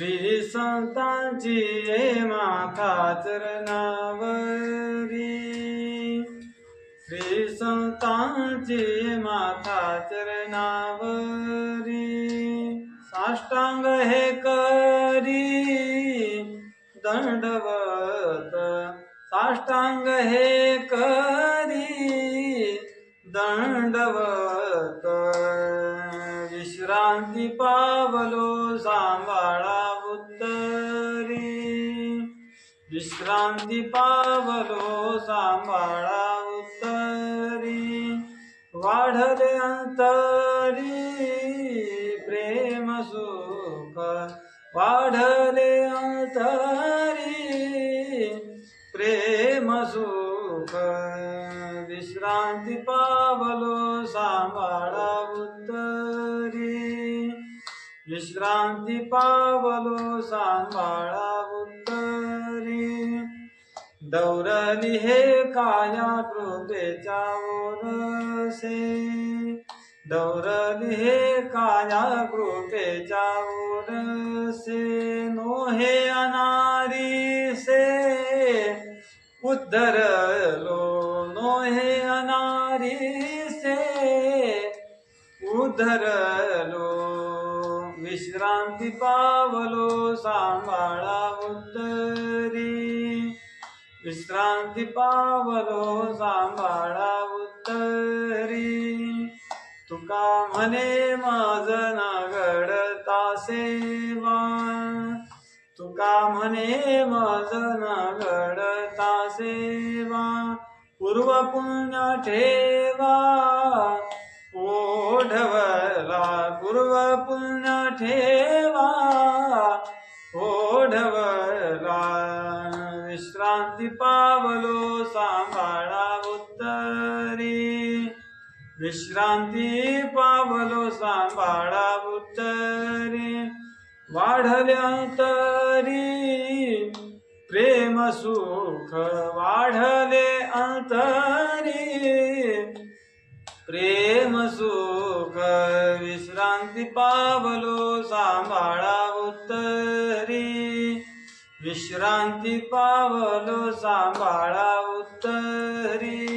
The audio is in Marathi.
श्री संतांची ये माता चरणावरी श्री संतांची ये नावरी. साष्टांग हे करी दंडवत. साष्टांग हे करी दंडवत. विश्रांती पावलो सांभाळा उत्तरी. विश्रांती पावलो सांभाळा उत्तरी. वाढले अंतरी प्रेम सुख वाढले अंतरी. प्रेम सुख विश्रांती पावलो सांभाळा उत्तरी. विश्रांती पावलो सांभाळा उंदरी. दौरली हे काया कृपेचा ओरसे. दौरली हे काया कृपेचा ओरसे. नोहे अनारी से उद्धरलो नोहे अनारी से उद्धरलो विश्रांती पावलो सांभाळा उत्तरी. विश्रांती पावलो सांभाळा उत्तरी. तुका म्हणे माझ नागड तासेवा तुका म्हणे माझ नागड तासेवा पूर्व पुण्य ठेवा. ओढवला पूर्व पुण्य ठेवा. ओढवला विश्रांती पावलो सांभाळा उत्तरी. विश्रांती पावलो सांभाळा उत्तरी. वाढल्या तरी प्रेम सुख वाढले अंतरी. प्रेम सुख विश्रांती पावलो सांभाळा उत्तरी. विश्रांती पावलो सांभाळा उत्तरी.